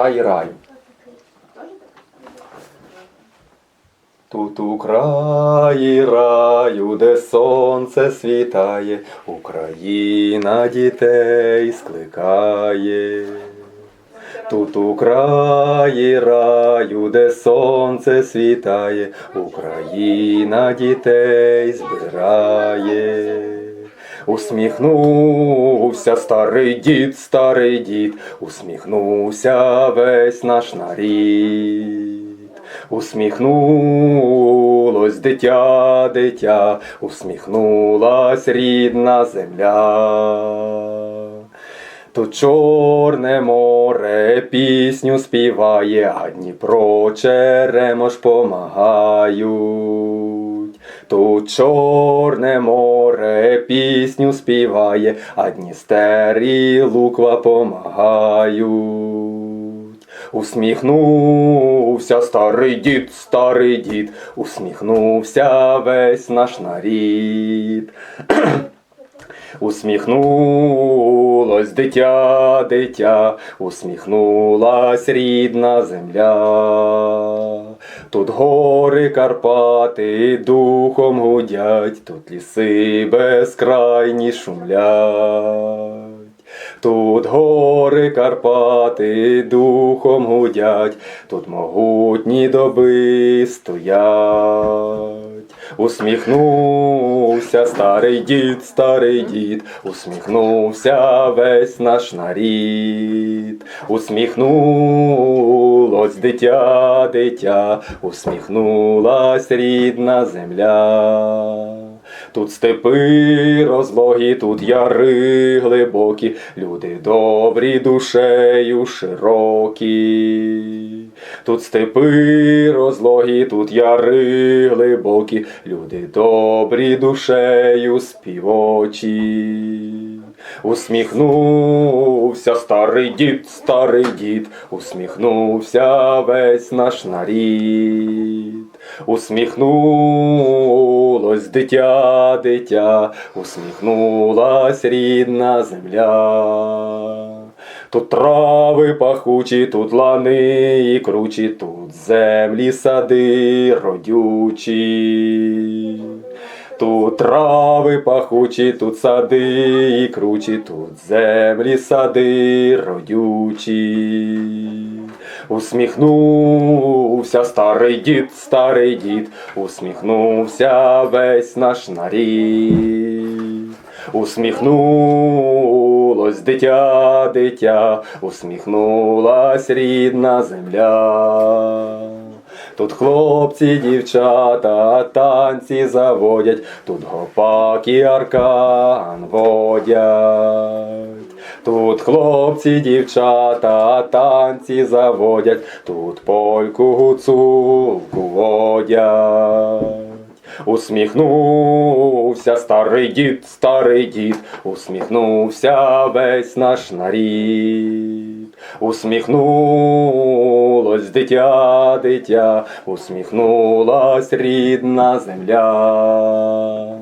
Рай раю. Тут у краї раю, де сонце світає, Україна дітей скликає. Тут у краї раю, де сонце світає, Україна дітей збирає. Усміхнувся старий дід, старий дід, усміхнувся весь наш нарід. Усміхнулось дитя, дитя, усміхнулась рідна земля. Тут чорне море пісню співає, а Дніпро черемош помагають. Тут чорне море пісню співає, а Дністер і Луква помагають. Усміхнувся старий дід, старий дід, усміхнувся весь наш нарід. Усміхнулось дитя, дитя, усміхнулась рідна земля. Тут гори Карпати духом гудять, тут ліси безкрайні шумлять. Тут гори Карпати духом гудять, тут могутні доби стоять. Усміхнувся старий дід, старий дід, усміхнувся весь наш нарід, усміхнулось дитя, дитя, усміхнулась рідна земля. Тут степи розлогі, тут яри глибокі, люди добрі душею широкі. Тут степи розлогі, тут яри глибокі, люди добрі душею співочі. Усміхнувся старий дід, старий дід, усміхнувся весь наш нарід. Усміхнулось дитя, дитя, усміхнулась рідна земля. Тут трави пахучі, тут лани і кручі, тут землі сади родючі. Тут трави пахучі, тут сади і кручі, тут землі сади родючі. Усміхнувся старий дід, старий дід, усміхнувся весь наш нарід. Усміхнулось дитя, дитя, усміхнулась рідна земля. Тут хлопці, дівчата, танці заводять, тут гопак і аркан водять. Тут хлопці, дівчата, танці заводять, тут польку гуцулку водять. Усміхнувся старий дід, старий дід, усміхнувся весь наш нарід. Усміхнулось дитя, дитя, усміхнулась рідна земля.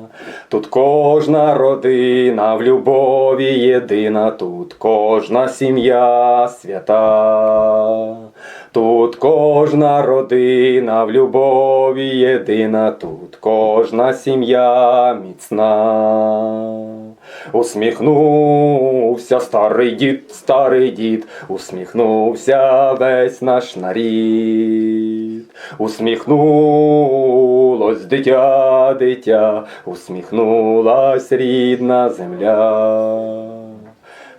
Тут кожна родина в любові єдина, тут кожна сім'я свята. Тут кожна родина в любові єдина, тут кожна сім'я міцна. Усміхнувся старий дід, старий дід, усміхнувся весь наш нарід. Усміхнулось дитя, дитя, усміхнулась рідна земля.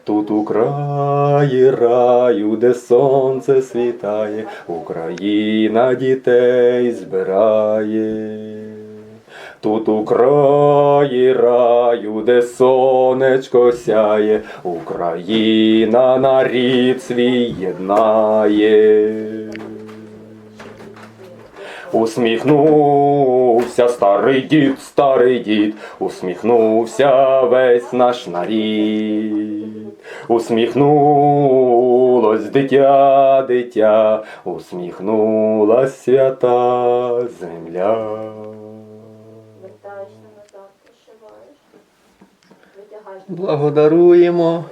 Тут у краї раю, де сонце світає, Україна дітей збирає. Тут у краї раю, де сонечко сяє, Україна нарід свій єднає. Усміхнувся старий дід, старий дід, усміхнувся весь наш нарід. Усміхнулось дитя, дитя, усміхнулась свята земля. Благодаруємо.